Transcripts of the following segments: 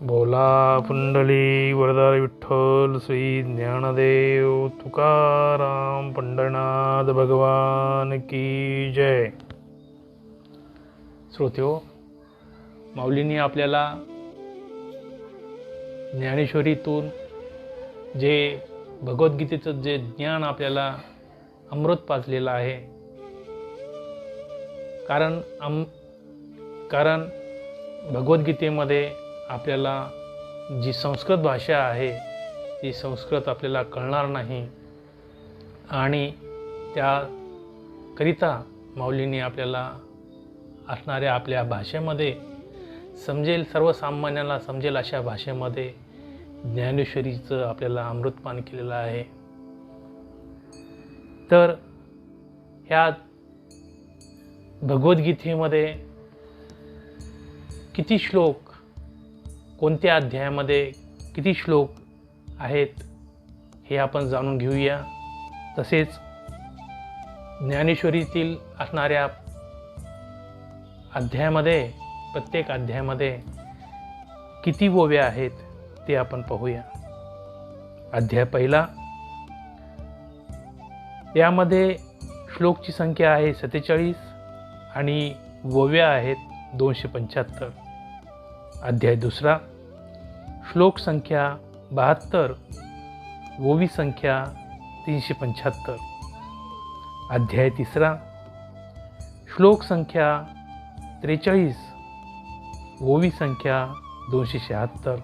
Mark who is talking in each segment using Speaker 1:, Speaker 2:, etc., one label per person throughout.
Speaker 1: बोला पुंडली वरदार विठ्ठल श्री ज्ञानदेव तुकाराम पंढरनाथ भगवान की जय. श्रोत्यो माऊलींनी आपल्याला ज्ञानेश्वरीतून जे भगवद्गीतेचं जे ज्ञान आपल्याला अमृत पाजलेलं आहे कारण अम कारण भगवद्गीतेमध्ये आपल्याला जी संस्कृत भाषा आहे ती संस्कृत आपल्याला कळणार नाही. आणि त्याकरिता माऊलींनी आपल्याला असणाऱ्या आपल्या भाषेमध्ये समजेल सर्वसामान्याला समजेल अशा भाषेमध्ये ज्ञानेश्वरीचं आपल्याला अमृतपान केलेलं आहे. तर ह्या भगवद्गीतेमध्ये किती श्लोक कोणत्या अध्यायामध्ये किती श्लोक आहेत हे आपण जाणून घेऊया. तसेच ज्ञानेश्वरीतील असणाऱ्या अध्यायामध्ये प्रत्येक अध्यायामध्ये किती ओव्या आहेत ते आपण पाहूया. अध्याय पहिला. यामध्ये श्लोकची संख्या आहे सत्तेचाळीस आणि ओव्या आहेत दोनशे पंच्याहत्तर. अध्याय दुसरा. श्लोक संख्या बहात्तर ओवी संख्या तीनशे पंच्याहत्तर. अध्याय तिसरा. श्लोक संख्या त्रेचाळीस ओवी संख्या दोनशे शहात्तर.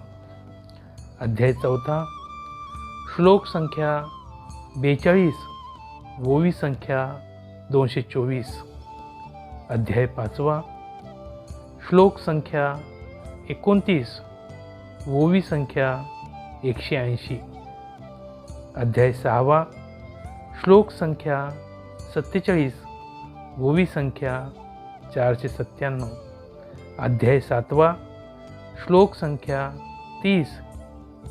Speaker 1: अध्याय चौथा. श्लोक संख्या बेचाळीस ओवी संख्या दोनशे चोवीस. अध्याय पाचवा. श्लोक संख्या एकोणतीस ओवी संख्या एकशे ऐंशी. अध्याय सहावा श्लोक संख्या सत्तेचाळीस ओवी संख्या चारशे सत्त्याण्णव. अध्याय सातवा श्लोक संख्या तीस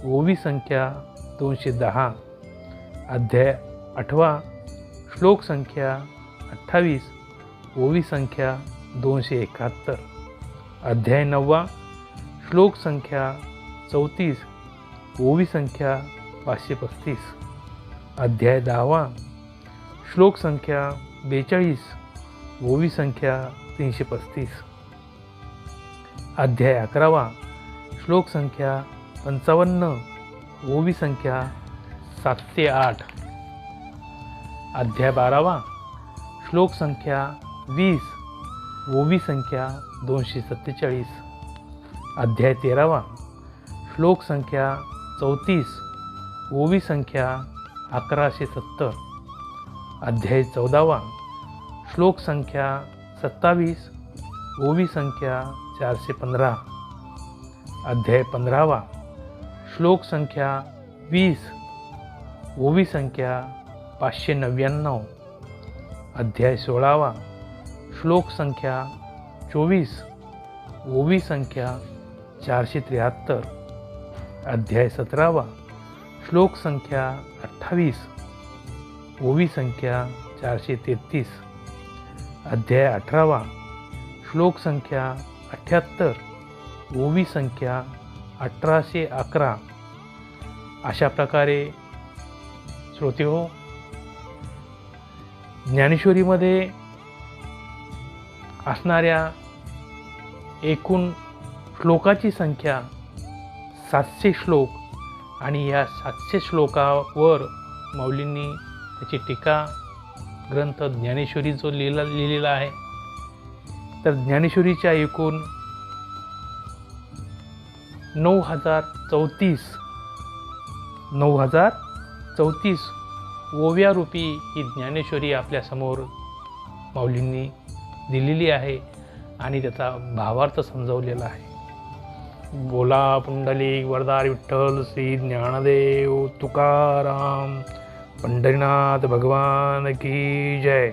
Speaker 1: ओवी संख्या दोनशे दहा. अध्याय आठवा श्लोक संख्या अठ्ठावीस ओवी संख्या दोनशे एकाहत्तर. अध्याय नववा श्लोक संख्या चौतीस ओवी संख्या पाचशे पस्तीस. अध्याय दहावा. श्लोक संख्या बेचाळीस ओवी संख्या तीनशे पस्तीस. अध्याय अकरावा. श्लोक संख्या पंचावन्न ओवी संख्या सातशे आठ. अध्याय बारावा. श्लोक संख्या वीस ओवी संख्या दोनशे सत्तेचाळीस. अध्याय तेरावा. श्लोक संख्या चौतीस ओवी संख्या अकराशे सत्तर. अध्याय चौदावा. श्लोक संख्या सत्तावीस ओवी संख्या चारशे पंधरा. अध्याय पंधरावा. श्लोक संख्या वीस ओवी संख्या पाचशे नव्याण्णव. अध्याय सोळावा. श्लोक संख्या चोवीस ओवी संख्या चारशे त्र्याहत्तर. अध्याय सतरावा. श्लोक संख्या अठ्ठावीस. ओवी संख्या चारशे तेहतीस. अध्याय अठरावा. श्लोक संख्या अठ्ठ्याहत्तर ओवी संख्या अठराशे अकरा. अशा प्रकारे श्रोते हो ज्ञानेश्वरीमध्ये असणाऱ्या एकूण श्लोकाची संख्या सातशे श्लोक आणि या सातशे श्लोकावर माऊलींनी त्याची टीका ग्रंथ ज्ञानेश्वरी जो लिहिला लिहिलेला आहे तर ज्ञानेश्वरीच्या एकूण नऊ हजार चौतीस नऊ हजार चौतीस ओव्यारूपी ही ज्ञानेश्वरी आपल्यासमोर माऊलींनी दिलेली आहे आणि त्याचा भावार्थ समजवलेला आहे. बोला पुंडलिक वरदार विठ्ठल श्री ज्ञानदेव तुकाराम पंढरीनाथ भगवान की जय.